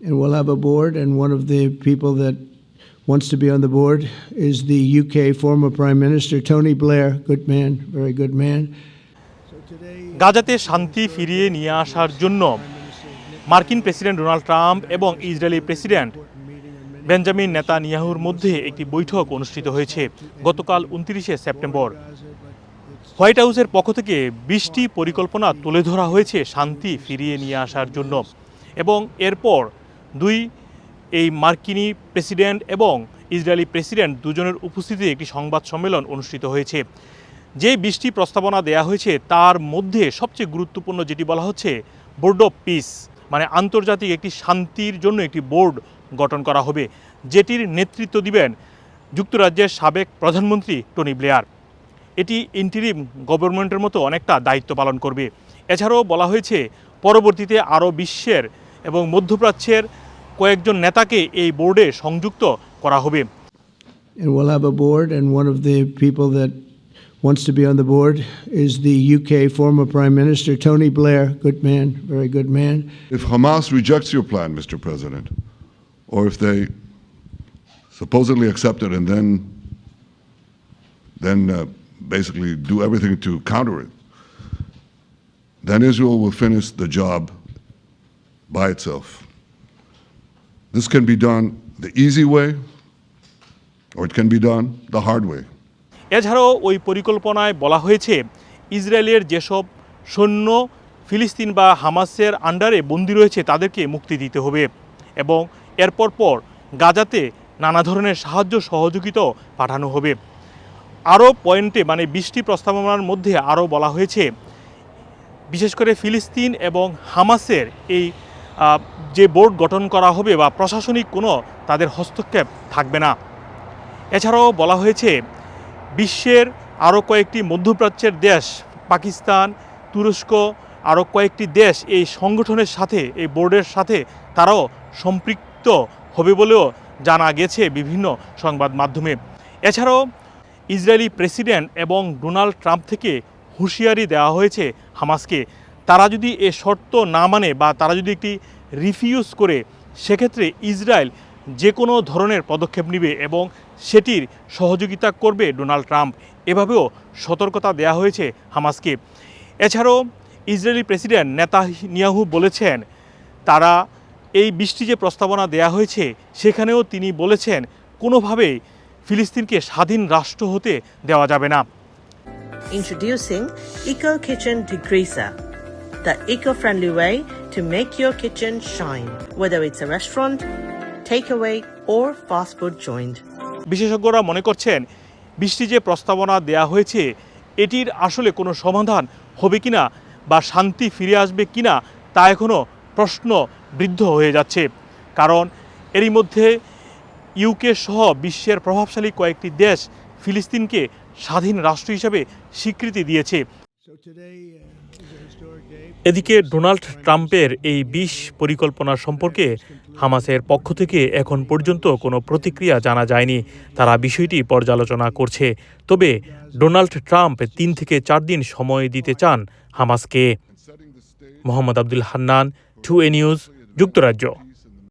and we'll have a board, and one of the people that wants to be on the board is the UK former Prime Minister Tony Blair. Good man, very good man. গাজাতে শান্তি ফিরিয়ে নিয়ে আসার জন্য মার্কিন president Donald Trump এবং Israeli president Benjamin নেতানিয়াহুর মধ্যে একটি বৈঠক অনুষ্ঠিত হয়েছে গতকাল উনত্রিশে সেপ্টেম্বর হোয়াইট হাউসের পক্ষ থেকে বিশটি পরিকল্পনা তুলে ধরা হয়েছে শান্তি ফিরিয়ে নিয়ে আসার জন্য এবং এরপর দুই, এই মার্কিনি প্রেসিডেন্ট এবং ইসরায়েলি প্রেসিডেন্ট দুজনের উপস্থিতিতে একটি সংবাদ সম্মেলন অনুষ্ঠিত হয়েছে। যে বিশটি প্রস্তাবনা দেয়া হয়েছে, তার মধ্যে সবচেয়ে গুরুত্বপূর্ণ যেটি বলা হচ্ছে বোর্ড অফ পিস মানে আন্তর্জাতিক একটি শান্তির জন্য একটি বোর্ড গঠন করা হবে, যেটির নেতৃত্ব দিবেন যুক্তরাজ্যের সাবেক প্রধানমন্ত্রী টনি ব্লেয়ার। এটি ইন্টিরিম গভর্নমেন্টের মতো অনেকটা দায়িত্ব পালন করবে। এছাড়াও বলা হয়েছে, পরবর্তীতে আরও বিশ্বের এবং মধ্যপ্রাচ্যের কয়েকজন নেতাকে এই বোর্ডে সংযুক্ত করা হবে and we'll have a board, and one of the people that wants to be on the board is the UK former Prime Minister Tony Blair. Good man, very good man. If Hamas rejects your plan, Mr. President, or if they supposedly accept it and then then uh, basically do everything to counter it, then Israel will finish the job by itself. This can be done the easy way, or it can be done the hard way. এছাড়াও ওই পরিকল্পনায় বলা হয়েছে ইসরায়েলের যেসব সৈন্য ফিলিস্তিন বা হামাসের আন্ডারে বন্দী রয়েছে তাদেরকে মুক্তি দিতে হবে এবং এরপর পর গাজাতে নানা ধরনের সাহায্য সহযোগিতাও পাঠানো হবে আরও পয়েন্টে মানে বিশটি প্রস্তাবনার মধ্যে আরও বলা হয়েছে বিশেষ করে ফিলিস্তিন এবং হামাসের এই যে বোর্ড গঠন করা হবে বা প্রশাসনিক কোনো তাদের হস্তক্ষেপ থাকবে না। এছাড়াও বলা হয়েছে, বিশ্বের আরও কয়েকটি মধ্যপ্রাচ্যের দেশ, পাকিস্তান, তুরস্ক, আরও কয়েকটি দেশ এই সংগঠনের সাথে, এই বোর্ডের সাথে তারাও সম্পৃক্ত হবে বলেও জানা গেছে বিভিন্ন সংবাদ মাধ্যমে। এছাড়াও ইসরায়েলি প্রেসিডেন্ট এবং ডোনাল্ড ট্রাম্প থেকে হুঁশিয়ারি দেওয়া হয়েছে হামাসকে। তারা যদি এ শর্ত না মানে বা তারা যদি একটি রিফিউজ করে সেক্ষেত্রে ইসরায়েল যে কোনো ধরনের পদক্ষেপ নেবে এবং সেটির সহযোগিতা করবে ডোনাল্ড ট্রাম্প। এভাবেও সতর্কতা দেওয়া হয়েছে হামাসকে। এছাড়াও ইসরায়েলি প্রেসিডেন্ট নেতানিয়াহু বলেছেন তারা এই বৃষ্টি যে প্রস্তাবনা দেয়া হয়েছে সেখানেও তিনি বলেছেন কোনোভাবেই ফিলিস্তিনকে স্বাধীন রাষ্ট্র হতে দেওয়া যাবে না। Introducing Eco Kitchen Degreaser, the eco-friendly way to make your kitchen shine, whether it's a restaurant, takeaway, or fast food joint. বিশেষজ্ঞরা মনে করছেন বৃষ্টি যে প্রস্তাবনা দেয়া হয়েছে এটির আসলে কোনো সমাধান হবে কিনা বা শান্তি ফিরে আসবে কিনা তা এখনও প্রশ্ন বৃদ্ধ হয়ে যাচ্ছে। কারণ এরই মধ্যে ইউকে সহ বিশ্বের প্রভাবশালী কয়েকটি দেশ ফিলিস্তিনকে স্বাধীন রাষ্ট্র হিসেবে স্বীকৃতি দিয়েছে। Uh. এদিকে ডোনাল্ড ট্রাম্পের এই বিশ পরিকল্পনা সম্পর্কে হামাসের পক্ষ থেকে এখন পর্যন্ত কোনো প্রতিক্রিয়া জানা যায়নি। তারা বিষয়টি পর্যালোচনা করছে। তবে ডোনাল্ড ট্রাম্প তিন থেকে চার দিন সময় দিতে চান হামাসকে। মোহাম্মদ আব্দুল হান্নান, টু এ নিউজ, যুক্তরাজ্য।